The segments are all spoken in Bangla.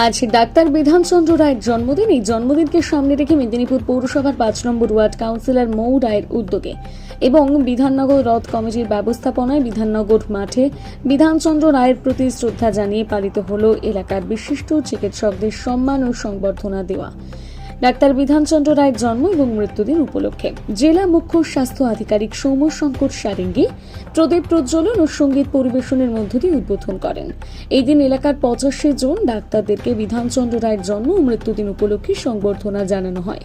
আজ ডাক্তার বিধানচন্দ্র রায়ের জন্মদিন। এই জন্মদিনকে সামনে রেখে মেদিনীপুর পৌরসভার পাঁচ নম্বর ওয়ার্ড কাউন্সিলর মৌ রায়ের উদ্যোগে এবং বিধাননগর রথ কমিটির ব্যবস্থাপনায় বিধাননগর মাঠে বিধানচন্দ্র রায়ের প্রতি শ্রদ্ধা জানিয়ে পালিত হল এলাকার বিশিষ্ট চিকিৎসকদের সম্মান ও সংবর্ধনা দেওয়া। ডাক্তার বিধানচন্দ্র রায়ের জন্ম এবং মৃত্যুদিন উপলক্ষে। জেলা মুখ্য স্বাস্থ্য আধিকারিক সৌম্য শঙ্কর সারেঙ্গি প্রদীপ প্রজ্বলন ও সংগীত পরিবেশনের মধ্য দিয়ে উদ্বোধন করেন। এই দিন এলাকার পঁচাশি জন ডাক্তারদেরকে বিধানচন্দ্র রায়ের জন্ম ও মৃত্যুদিন উপলক্ষে সংবর্ধনা জানানো হয়।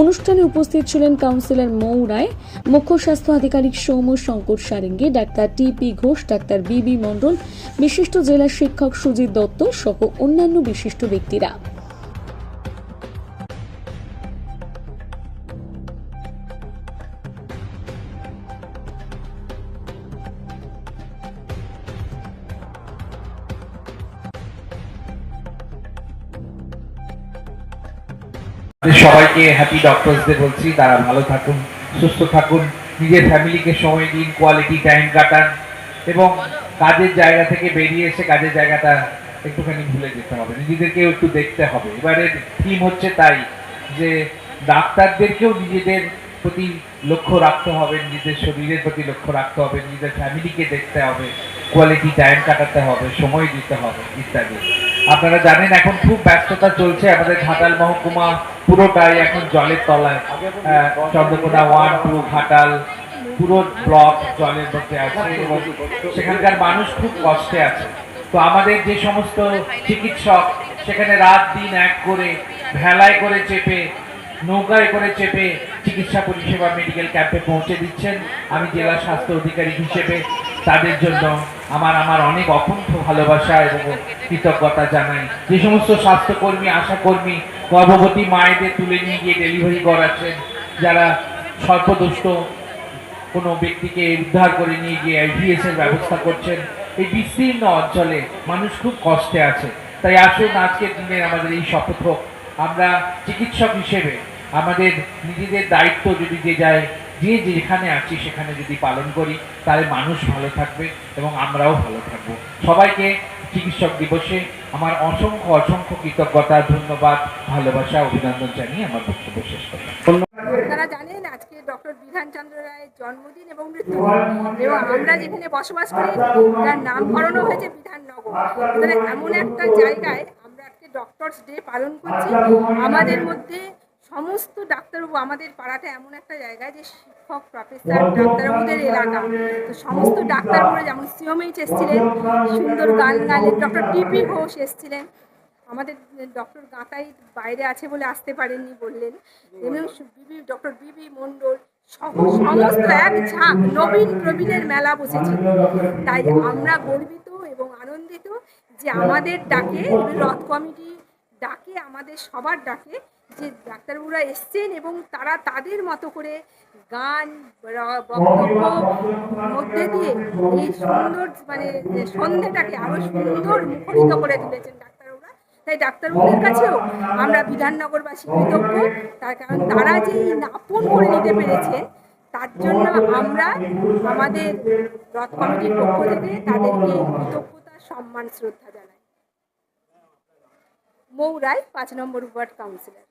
অনুষ্ঠানে উপস্থিত ছিলেন কাউন্সিলর মৌ রায়, মুখ্য স্বাস্থ্য আধিকারিক Soumya Shankar Sarangi, doctor T P Ghosh, doctor B B Mondal, বিশিষ্ট জেলা শিক্ষক সুজিত দত্ত সহ অন্যান্য বিশিষ্ট ব্যক্তিরা। সবাইকে হ্যাপি ডক্টরসদের বলছি, তারা ভালো থাকুন, সুস্থ থাকুন, নিজের ফ্যামিলিকে সময় দিন কোয়ালিটি টাইম কাটান এবং কাজের জায়গা থেকে বেরিয়ে এসে কাজের জায়গাটা একটুখানি ভুলে যেতে হবে। নিজেদেরকেও একটু দেখতে হবে। এবারে থিম হচ্ছে তাই যে ডাক্তারদেরকেও নিজেদের প্রতি লক্ষ্য রাখতে হবে নিজেদের শরীরের প্রতি লক্ষ্য রাখতে হবে নিজেদের ফ্যামিলিকে দেখতে হবে। কোয়ালিটি টাইম কাটাতে হবে, সময় দিতে হবে, ইত্যাদি। আপনারা জানেন এখন খুব ব্যস্ততা চলছে, আমাদের ঘাটাল মহকুমা পুরোটাই এখন জলের তলায়। চন্দ্রকোনা ওয়ান, টু, ঘাটাল, পুরো ব্লক জলের মধ্যে আছে এবং সেখানকার মানুষ খুব কষ্টে আছে। তো আমাদের যে সমস্ত চিকিৎসক, সেখানে রাত দিন এক করে ভেলায় করে চেপে, নৌকায় করে চেপে চিকিৎসা পরিষেবা মেডিকেল ক্যাম্পে পৌঁছে দিচ্ছেন। আমি জেলা স্বাস্থ্য অধিকারী হিসেবে তাদের জন্য আমার আমার অনেক অকুণ্ঠ ভালোবাসা এবং কৃতজ্ঞতা জানাই। যে সমস্ত স্বাস্থ্যকর্মী, আশাকর্মী, গর্ভবতী মায়েদের তুলে নিয়ে গিয়ে ডেলিভারি করাচ্ছেন, যারা স্বল্পদুষ্ট কোনো ব্যক্তিকে উদ্ধার করে নিয়ে গিয়ে আইভিএস এর ব্যবস্থা করছেন, এই বিস্তীর্ণ অঞ্চলে মানুষ খুব কষ্টে আছে। তাই আসুন আজকের দিনে আমাদের এই শপথ আমরা চিকিৎসক হিসেবে আমাদের নিজেদের দায়িত্ব যদি যে যায় যে যেখানে আছি, সেখানে যদি পালন করি, তাহলে মানুষ ভালো থাকবে এবং আমরাও ভালো থাকব। সবাইকে চিকিৎসক দিবসে আমার অসংখ্য অসংখ্য কৃতজ্ঞতা, ধন্যবাদ, ভালোবাসা, অভিনন্দন জানিয়ে আমার বক্তব্য শেষ করলাম। আপনারা জানেন, আজকে ডক্টর বিধানচন্দ্র রায়ের জন্মদিন এবং মৃত্যুদিন এবং আমরা যেখানে বসবাস করি, তার নামকরণও হয়েছে বিধাননগর। এমন একটা জায়গায় আমরা আজকে ডক্টরস ডে পালন করছি। আমাদের মধ্যে সমস্ত ডাক্তারবাবু আমাদের পাড়াটা এমন একটা জায়গা যে শিক্ষক প্রফেসর ডাক্তারবাবুদের এলাকা। তো সমস্ত ডাক্তারবাবুরা যেমন সিওমএইচ এসেছিলেন সুন্দর গান গাইলেন ডক্টর টিপি ঘোষ এসেছিলেন। আমাদের ডক্টর গাঁতাই বাইরে আছে বলে আসতে পারেননি বললেন। এবং বিবি ডক্টর বিবি মণ্ডল সহ সমস্ত এক ঝাঁক নবীন প্রবীণের মেলা বসেছে। তাই আমরা গর্বিত এবং আনন্দিত যে আমাদের ডাকে রথ কমিটি ডাকে আমাদের সবার ডাকে যে ডাক্তারবাবুরা এসছেন এবং তারা তাদের মতো করে গান বক্তব্য মধ্যে দিয়ে এই সুন্দর মানে সন্ধ্যেটাকে আরও সুন্দর মুখরিত করে তুলেছেন ডাক্তারবাবুরা। তাই ডাক্তারবাবুদের কাছেও আমরা বিধাননগরবাসী কৃতজ্ঞ। তার কারণ তারা যে আপন করে নিতে পেরেছেন, তার জন্য আমরা আমাদের রথ কমিটির পক্ষ থেকে তাদেরকে কৃতজ্ঞতা, সম্মান, শ্রদ্ধা জানাই। মৌরায়, পাঁচ নম্বর ওয়ার্ড কাউন্সিলর।